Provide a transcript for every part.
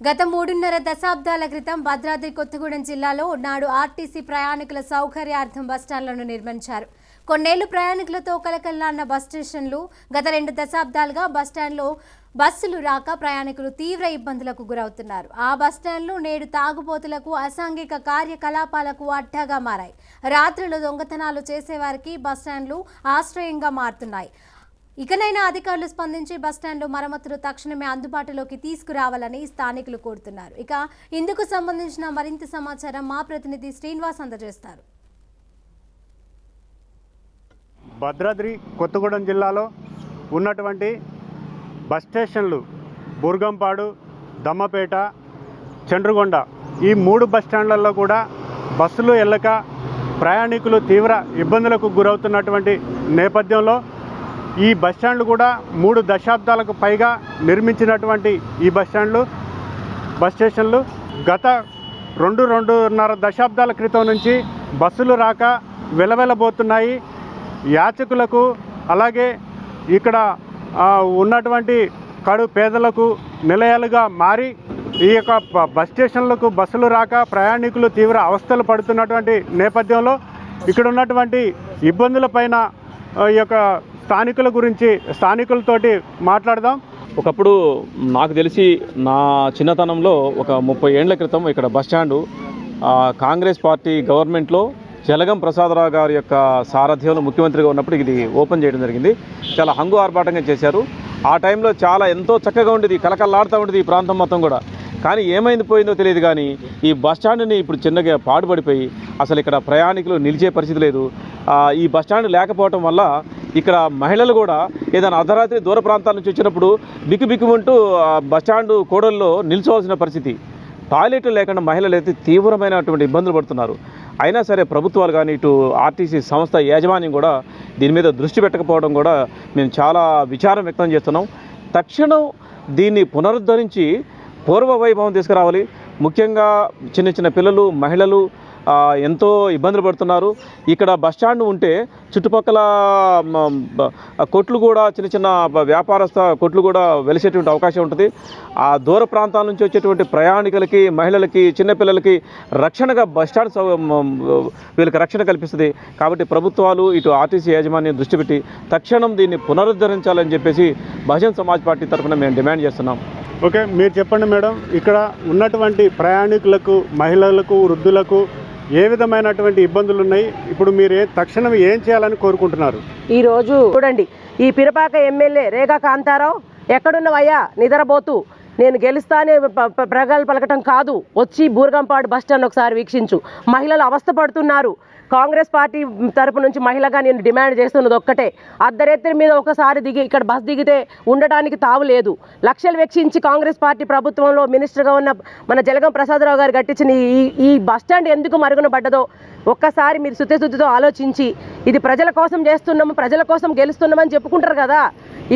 గత మూడున్నర దశాబ్దాల క్రితం భద్రాద్రి కొత్తగూడెం జిల్లాలో నాడు ఆర్టీసీ ప్రయాణికుల సౌకర్యార్థం బస్టాండ్లను నిర్మించారు. కొన్నేళ్ళు ప్రయాణికులతో కలకల్లాన్న బస్ స్టేషన్లు గత రెండు దశాబ్దాలుగా బస్టాండ్లో బస్సులు రాక ప్రయాణికులు తీవ్ర ఇబ్బందులకు గురవుతున్నారు. ఆ బస్టాండ్లు నేడు తాగుబోతులకు అసాంఘిక కార్యకలాపాలకు అడ్డాగా మారాయి. రాత్రులు దొంగతనాలు చేసేవారికి బస్టాండ్లు ఆశ్రయంగా మారుతున్నాయి. ఇకనైనా అధికారులు స్పందించి బస్టాండ్లో మరమ్మతులు తక్షణమే అందుబాటులోకి తీసుకురావాలని స్థానికులు కోరుతున్నారు. ఇక ఇందుకు సంబంధించిన మరింత సమాచారం మా ప్రతినిధి శ్రీనివాస్ అందజేస్తారు. భద్రాద్రి కొత్తగూడెం జిల్లాలో ఉన్నటువంటి బస్ స్టేషన్లు బుర్గంపాడు దమ్మపేట చండ్రుగొండ ఈ మూడు బస్ స్టాండ్లలో కూడా బస్సులు వెళ్ళక ప్రయాణికులు తీవ్ర ఇబ్బందులకు గురవుతున్నటువంటి నేపథ్యంలో ఈ బస్ స్టాండ్లు కూడా మూడు దశాబ్దాలకు పైగా నిర్మించినటువంటి ఈ బస్ స్టాండ్లు బస్ స్టేషన్లు. గత రెండు రెండున్నర దశాబ్దాల క్రితం నుంచి బస్సులు రాక వెలవెలబోతున్నాయి. యాచకులకు అలాగే ఇక్కడ ఉన్నటువంటి కడు పేదలకు నిలయాలుగా మారి ఈ యొక్క బస్ స్టేషన్లకు బస్సులు రాక ప్రయాణికులు తీవ్ర అవస్థలు పడుతున్నటువంటి నేపథ్యంలో ఇక్కడ ఉన్నటువంటి ఇబ్బందులపైన పైన ఈ యొక్క స్థానికుల గురించి స్థానికులతోటి మాట్లాడదాం. ఒకప్పుడు నాకు తెలిసి నా చిన్నతనంలో ఒక ముప్పై ఏండ్ల క్రితం ఇక్కడ బస్ స్టాండు కాంగ్రెస్ పార్టీ గవర్నమెంట్లో జలగం ప్రసాదరావు గారి యొక్క సారథ్యంలో ముఖ్యమంత్రిగా ఉన్నప్పుడు ఇది ఓపెన్ చేయడం జరిగింది. చాలా హంగు ఆర్భాటంగా చేశారు. ఆ టైంలో చాలా ఎంతో చక్కగా ఉండేది కలకల్లాడుతూ ఉండేది ఈ ప్రాంతం మొత్తం కూడా. కానీ ఏమైంది పోయిందో తెలియదు కానీ ఈ బస్ స్టాండ్ని ఇప్పుడు చిన్నగా పాడుపడిపోయి అసలు ఇక్కడ ప్రయాణికులు నిలిచే పరిస్థితి లేదు. ఈ బస్ స్టాండ్ లేకపోవటం వల్ల ఇక్కడ మహిళలు కూడా ఏదైనా అర్ధరాత్రి దూర ప్రాంతాల నుంచి వచ్చినప్పుడు బిక్కుబిక్కుమంటూ బస్ స్టాండ్ కోడల్లో నిల్చోవాల్సిన పరిస్థితి. టాయిలెట్లు లేకుండా మహిళలు అయితే తీవ్రమైనటువంటి ఇబ్బందులు పడుతున్నారు. అయినా సరే ప్రభుత్వాలు కానీ ఇటు ఆర్టీసీ సంస్థ యాజమాన్యం కూడా దీని మీద దృష్టి పెట్టకపోవడం కూడా మేము చాలా విచారం వ్యక్తం చేస్తున్నాం. తక్షణం దీన్ని పునరుద్ధరించి పూర్వ వైభవం తీసుకురావాలి. ముఖ్యంగా చిన్న చిన్న పిల్లలు మహిళలు ఎంతో ఇబ్బందులు పడుతున్నారు. ఇక్కడ బస్ స్టాండ్ ఉంటే చుట్టుపక్కల కొట్లు కూడా చిన్న చిన్న వ్యాపారస్థ కొట్లు కూడా వెలిసేటువంటి అవకాశం ఉంటుంది. ఆ దూర ప్రాంతాల నుంచి వచ్చేటువంటి ప్రయాణికులకి మహిళలకి చిన్నపిల్లలకి రక్షణగా బస్ స్టాండ్ సౌ వీళ్ళకి రక్షణ కల్పిస్తుంది. కాబట్టి ప్రభుత్వాలు ఇటు ఆర్టీసీ యాజమాన్యం దృష్టి పెట్టి తక్షణం దీన్ని పునరుద్ధరించాలని చెప్పేసి బహుజన్ సమాజ్ పార్టీ తరఫున మేము డిమాండ్ చేస్తున్నాం. ఓకే మీరు చెప్పండి మేడం. ఇక్కడ ఉన్నటువంటి ప్రయాణికులకు మహిళలకు వృద్ధులకు ఏ విధమైనటువంటి ఇబ్బందులు ఉన్నాయి ఇప్పుడు మీరు తక్షణం ఏం చేయాలని కోరుకుంటున్నారు? ఈరోజు చూడండి ఈ పిరపాక ఎమ్మెల్యే రేఖా కాంతారావు ఎక్కడున్నవయ్యా? నిద్రపోతూ. నేను గెలుస్తానే ప్రగాలు పలకటం కాదు. వచ్చి బూర్గంపాడు బస్ స్టాండ్ ఒకసారి వీక్షించు. మహిళలు అవస్థ పడుతున్నారు. కాంగ్రెస్ పార్టీ తరపు నుంచి మహిళగా నేను డిమాండ్ చేస్తున్నది ఒక్కటే. అర్ధరేత్రి మీద ఒకసారి దిగి ఇక్కడ బస్ దిగితే ఉండటానికి తావు లేదు. లక్షలు వెచ్చించి కాంగ్రెస్ పార్టీ ప్రభుత్వంలో మినిస్టర్గా ఉన్న మన జలగం ప్రసాదరావు గారు కట్టించిన ఈ ఈ బస్ స్టాండ్ ఎందుకు మరుగున పడ్డదో ఒక్కసారి మీరు శుద్ధిశుద్ధితో ఆలోచించి ఇది ప్రజల కోసం చేస్తున్నాము ప్రజల కోసం గెలుస్తున్నామని చెప్పుకుంటారు కదా.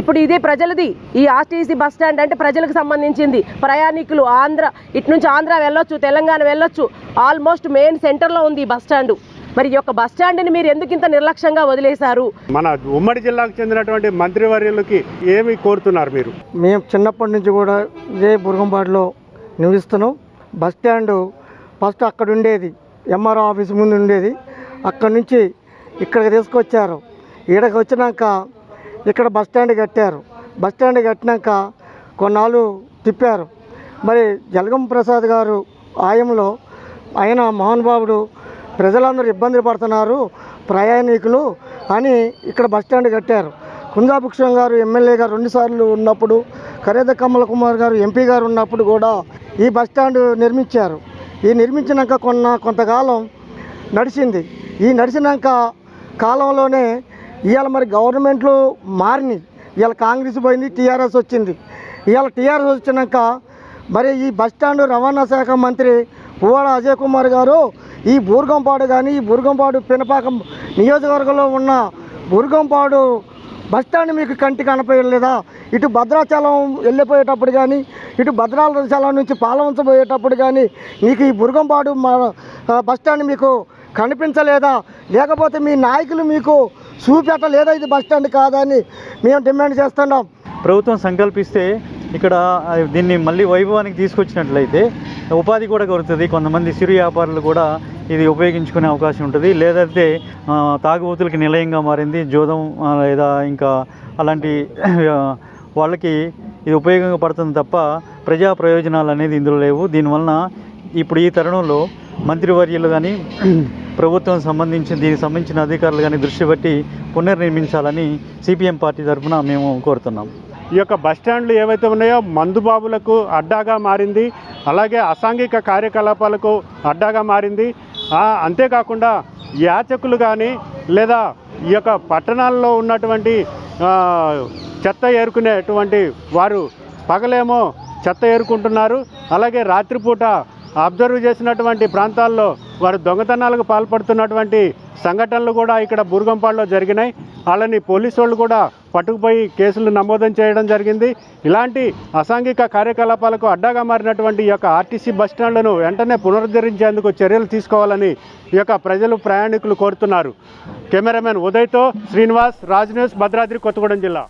ఇప్పుడు ఇది ప్రజలది. ఈ ఆర్టీసీ బస్ స్టాండ్ అంటే ప్రజలకు సంబంధించింది. ప్రయాణికులు ఆంధ్ర ఇటు నుంచి ఆంధ్ర వెళ్ళొచ్చు తెలంగాణ వెళ్ళొచ్చు. ఆల్మోస్ట్ మెయిన్ సెంటర్లో ఉంది ఈ బస్ స్టాండు. మరి ఈ యొక్క బస్ స్టాండ్ని మీరు ఎందుకు ఇంత నిర్లక్ష్యంగా వదిలేశారు? మన ఉమ్మడి జిల్లాకు చెందినటువంటి మంత్రివర్యులకి ఏమి కోరుతున్నారు మీరు? మేము చిన్నప్పటి నుంచి కూడా ఇదే బుర్గంపాడులో నివసిస్తున్నాం బస్ స్టాండు ఫస్ట్ అక్కడ ఉండేది. ఎంఆర్ఓ ఆఫీస్ ముందు ఉండేది. అక్కడ నుంచి ఇక్కడికి తీసుకొచ్చారు. ఈడకి వచ్చినాక ఇక్కడ బస్ స్టాండ్ కట్టారు. బస్ స్టాండ్ కట్టినాక కొన్నాళ్ళు తిప్పారు. మరి జలగం ప్రసాద్ గారు ఆయంలో ఆయన మోహన్ బాబుడు ప్రజలందరూ ఇబ్బందులు పడుతున్నారు ప్రయాణికులు అని ఇక్కడ బస్ స్టాండ్ కట్టారు. కుందాభుక్షం గారు ఎమ్మెల్యే గారు రెండుసార్లు ఉన్నప్పుడు ఖరీద కమల కుమార్ గారు ఎంపీ గారు ఉన్నప్పుడు కూడా ఈ బస్ స్టాండ్ నిర్మించారు. ఈ నిర్మించినాక కొన్న కొంతకాలం నడిచింది. ఈ నడిచినాక కాలంలోనే ఇవాళ మరి గవర్నమెంట్లు మారినాయి. ఇవాళ కాంగ్రెస్ పోయింది టీఆర్ఎస్ వచ్చింది. ఇవాళ టీఆర్ఎస్ వచ్చినాక మరి ఈ బస్ స్టాండ్ రవాణా శాఖ మంత్రి పువ్వాడ అజయ్ కుమార్ గారు ఈ బూర్గంపాడు కానీ ఈ బూర్గంపాడు పినపాకం నియోజకవర్గంలో ఉన్న బూర్గంపాడు బస్ స్టాండ్ మీకు కంటి కనపడలేదా? ఇటు భద్రాచలం వెళ్ళిపోయేటప్పుడు కానీ ఇటు భద్రాచలం నుంచి పాలవంచబోయేటప్పుడు కానీ మీకు ఈ బురుగంపాడు మా బస్టాండ్ మీకు కనిపించలేదా? లేకపోతే మీ నాయకులు మీకు చూపెట్టలేదా ఇది బస్ స్టాండ్ కాదా అని మేము డిమాండ్ చేస్తున్నాం. ప్రభుత్వం సంకల్పిస్తే ఇక్కడ దీన్ని మళ్ళీ వైభవానికి తీసుకొచ్చినట్లయితే ఉపాధి కూడా కొరుతుంది. కొంతమంది సిరు వ్యాపారులు కూడా ఇది ఉపయోగించుకునే అవకాశం ఉంటుంది. లేదంటే తాగుబోతులకి నిలయంగా మారింది జోదం లేదా ఇంకా అలాంటి వాళ్ళకి ఇది ఉపయోగపడుతుంది తప్ప ప్రజా ప్రయోజనాలు అనేది ఇందులో లేవు. దీనివలన ఇప్పుడు ఈ తరుణంలో మంత్రివర్యులు కానీ ప్రభుత్వం సంబంధించిన దీనికి సంబంధించిన అధికారులు కానీ దృష్టి పెట్టి పునర్నిర్మించాలని సిపిఎం పార్టీ తరఫున మేము కోరుతున్నాం. ఈ యొక్క బస్ స్టాండ్లు ఏవైతే ఉన్నాయో మందుబాబులకు అడ్డాగా మారింది అలాగే అసాంఘిక కార్యకలాపాలకు అడ్డాగా మారింది. అంతేకాకుండా యాచకులు కానీ లేదా ఈ యొక్క పట్టణాల్లో ఉన్నటువంటి చెత్త ఏరుకునేటువంటి వారు పగలేమో చెత్త ఏరుకుంటున్నారు. అలాగే రాత్రిపూట అబ్జర్వ్ చేసినటువంటి ప్రాంతాల్లో వారు దొంగతనాలకు పాల్పడుతున్నటువంటి సంఘటనలు కూడా ఇక్కడ బూర్గంపాడులో జరిగినాయి. వాళ్ళని పోలీసు వాళ్ళు కూడా పట్టుకుపోయి కేసులు నమోదం చేయడం జరిగింది. ఇలాంటి అసాంఘిక కార్యకలాపాలకు అడ్డాగా మారినటువంటి ఈ యొక్క ఆర్టీసీ బస్ స్టాండ్లను వెంటనే పునరుద్ధరించేందుకు చర్యలు తీసుకోవాలని ఈ యొక్క ప్రజలు ప్రయాణికులు కోరుతున్నారు. కెమెరామెన్ ఉదయ్తో శ్రీనివాస్ రాజ్ న్యూస్ భద్రాద్రి కొత్తగూడెం జిల్లా.